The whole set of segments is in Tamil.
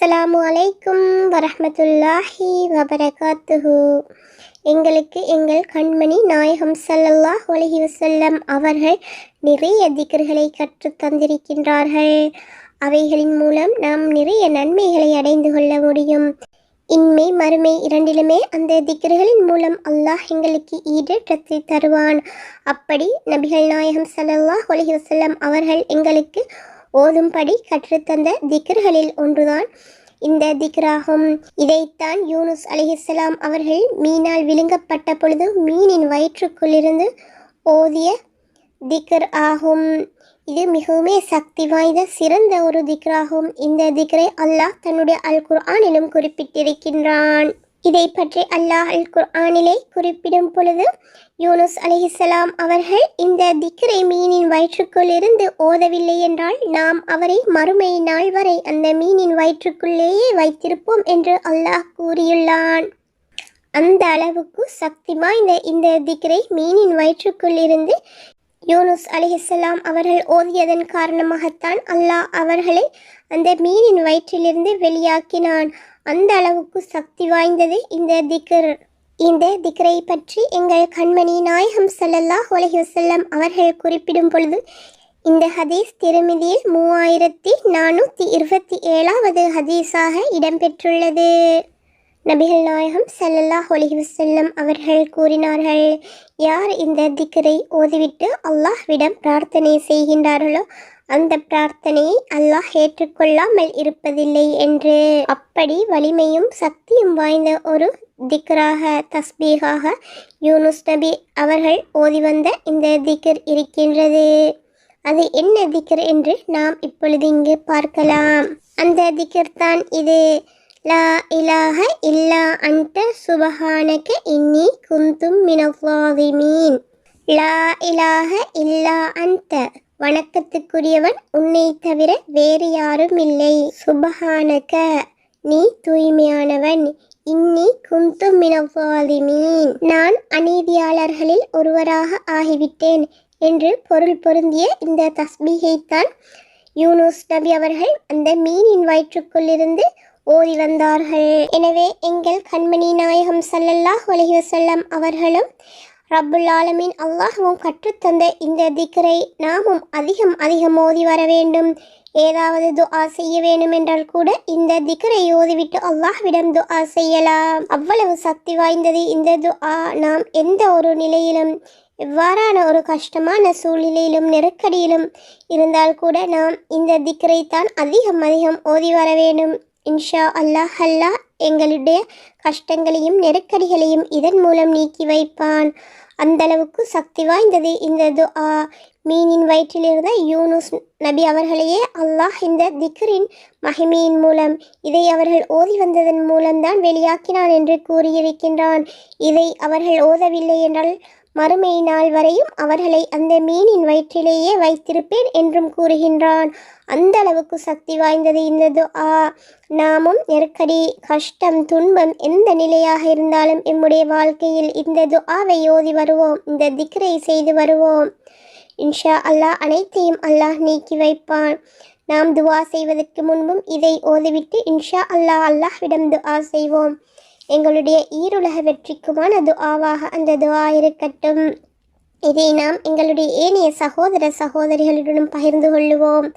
அஸ்ஸலாமு அலைக்கும் வரமத்துல்லாஹி வபரகாத்துஹு. எங்களுக்கு எங்கள் கண்மணி நாயகம் சல்லல்லாஹ் அலைஹி வசல்லம் அவர்கள் நிறைய திக்கர்களை கற்றுத் தந்திருக்கின்றார்கள். அவைகளின் மூலம் நாம் நிறைய நன்மைகளை அடைந்து கொள்ள முடியும். இன்மை மறுமை இரண்டிலுமே அந்த திக்ர்களின் மூலம் அல்லாஹ் எங்களுக்கு ஈடேற்றத்தை தருவான். அப்படி நபிகள் நாயகம் சல்லல்லாஹ் அலைஹி வசல்லம் அவர்கள் எங்களுக்கு ஓதும்படி கற்றுத்தந்த திக்ர்களில் ஒன்றுதான் இந்த திக்ராகும். இதைத்தான் யூனுஸ் அலிஹிஸ்லாம் அவர்கள் மீனால் விழுங்கப்பட்ட பொழுது மீனின் வயிற்றுக்குள்ளிருந்து ஓதிய திக்ர் ஆகும். இது மிகவும் சக்தி வாய்ந்த சிறந்த ஒரு திக்ராகும். இந்த திக்ரை அல்லாஹ் தன்னுடைய அல் குர்ஆனிலும் குறிப்பிட்டிருக்கின்றான். இதை பற்றி அல்லாஹ் அல் குர்ஆனிலே குறிப்பிடும் பொழுது யூனுஸ் அலிஹிசலாம் அவர்கள் இந்த திக்ரை மீனின் வயிற்றுக்குள் இருந்து ஓதவில்லை என்றால் நாம் அவரை மறுமை நாள் வரை அந்த மீனின் வயிற்றுக்குள்ளேயே வைத்திருப்போம் என்று அல்லாஹ் கூறியுள்ளான். அந்த அளவுக்கு சக்தி வாய்ந்த இந்த திக்ரை மீனின் வயிற்றுக்குள் இருந்து யூனுஸ் அலிஹிஸ்லாம் அவர்கள் ஓதியதன் காரணமாகத்தான் அல்லாஹ் அவர்களை அந்த மீனின் வயிற்றிலிருந்து வெளியாக்கினான். அந்த அளவுக்கு சக்தி வாய்ந்தது இந்த திக்ர். இந்த திக்ரை பற்றி எங்கள் கண்மணி நாயகம் ஸல்லல்லாஹு அலைஹி வஸல்லம் அவர்கள் குறிப்பிடும் பொழுது இந்த ஹதீஸ் திருமதியில் மூவாயிரத்தி நானூற்றி இருபத்தி ஏழாவது ஹதீஸாக இடம்பெற்றுள்ளது. நபிகள் நாயகம் ஸல்லல்லாஹு அலைஹி அவர்கள் கூறினார்கள் யார் இந்த திக்ரை ஓதிவிட்டு அல்லாஹ்விடம் பிரார்த்தனை செய்கின்றார்களோ அந்த பிரார்த்தனையை அல்லாஹ் ஏற்றுக்கொள்ளாமல் இருப்பதில்லை என்று. அப்படி வலிமையும் சக்தியும் வாய்ந்த ஒரு திக்ராக தஸ்பீகாக யூனுஸ் நபி அவர்கள் ஓதி வந்த இந்த திக்ர் இருக்கின்றது. அது என்ன திக்ர் என்று நாம் இப்பொழுது இங்கு பார்க்கலாம். அந்த திக்ர் தான் இது. லா இலாஹ இல்லா அன்ட சுபஹானக இன்னி குந்தும் மினவாதிமீன் லா இலாஹ இல்லா அன்ட வணக்கத்துக்குரியவன் உன்னை தவிர வேறு யாரும் இல்லை. சுபஹானக நீ தூய்மையானவன். இன்னி குந்து மினவாலிமீன் நான் அநீதியாளர்களில் ஒருவராக ஆகிவிட்டேன் என்று பொருள் பொருந்திய இந்த தஸ்பீகைத்தான் யூனுஸ் நபி அவர்கள் அந்த மீனின் வயிற்றுக்குள்ளிருந்து ஓதி வந்தார்கள் எனவே எங்கள் கண்மணி நாயகம் சல்லல்லாஹ் அலைஹி வஸல்லம் அவர்களும் ரப்புல் ஆலமீன் அல்லாஹ்வும் கற்றுத்தந்த இந்த திக்ரை நாமும் அதிகம் அதிகம் ஓதி வர வேண்டும். ஏதாவது துஆ செய்ய வேண்டும் என்றால் கூட இந்த திக்ரை ஓதிவிட்டு அல்லாஹ்விடம் துஆ செய்யலாம். அவ்வளவு சக்தி வாய்ந்தது இந்த துஆ. நாம் எந்த ஒரு நிலையிலும் எவ்வாறான ஒரு கஷ்டமான சூழ்நிலையிலும் நெருக்கடியிலும் இருந்தால் கூட நாம் இந்த திக்ரை தான் அதிகம் அதிகம் ஓதி வர வேண்டும். இன்ஷா அல்லாஹ் அல்லாஹ் எங்களுடைய கஷ்டங்களையும் நெருக்கடிகளையும் இதன் மூலம் நீக்கி வைப்பான். அந்த அளவுக்கு சக்தி வாய்ந்தது இந்த துஆ. மீனின் வயிற்றிலிருந்த யூனுஸ் நபி அவர்களையே அல்லாஹ் இந்த திக்ரின் மகிமையின் மூலம் இதை அவர்கள் ஓதி வந்ததன் மூலம்தான் வெளியாக்கினான் என்று கூறியிருக்கின்றான். இதை அவர்கள் ஓதவில்லை என்றால் மறுமை நாள் வரையும் அவர்களை அந்த மீனின் வயிற்றிலேயே வைத்திருப்பேன் என்றும் கூறுகின்றான். அந்த அளவுக்கு சக்தி வாய்ந்தது இந்த துஆ. நாமும் நெருக்கடி கஷ்டம் துன்பம் எந்த நிலையாக இருந்தாலும் எம்முடைய வாழ்க்கையில் இந்த துஆவை ஓதி வருவோம் இந்த திக்ரை செய்து வருவோம். இன்ஷா அல்லாஹ் அனைத்தையும் அல்லாஹ் நீக்கி வைப்பான். நாம் துவா செய்வதற்கு முன்பும் இதை ஓதிவிட்டு இன்ஷா அல்லாஹ் அல்லாஹ்விடம் துஆ செய்வோம். எங்களுடைய ஈருலக வெற்றிக்குமான துஆவாக அந்த துஆ இருக்கட்டும். இதை நாம் எங்களுடைய ஏனைய சகோதர சகோதரிகளுடனும் பகிர்ந்து கொள்ளுவோம்.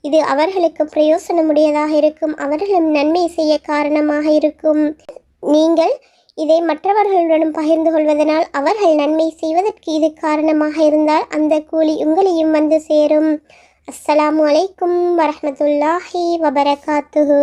இது அவர்களுக்கு பிரயோசனமுடையதாக இருக்கும். அவர்களும் நன்மை செய்ய காரணமாக இருக்கும். நீங்கள் இதை மற்றவர்களுடனும் பகிர்ந்து கொள்வதனால் அவர்கள் நன்மை செய்வதற்கு இது காரணமாக இருந்தால் அந்த கூலி உங்களையும் வந்து சேரும். அஸ்ஸலாமு அலைக்கும் வரமத்துல்லாஹி வபரகாத்துஹு.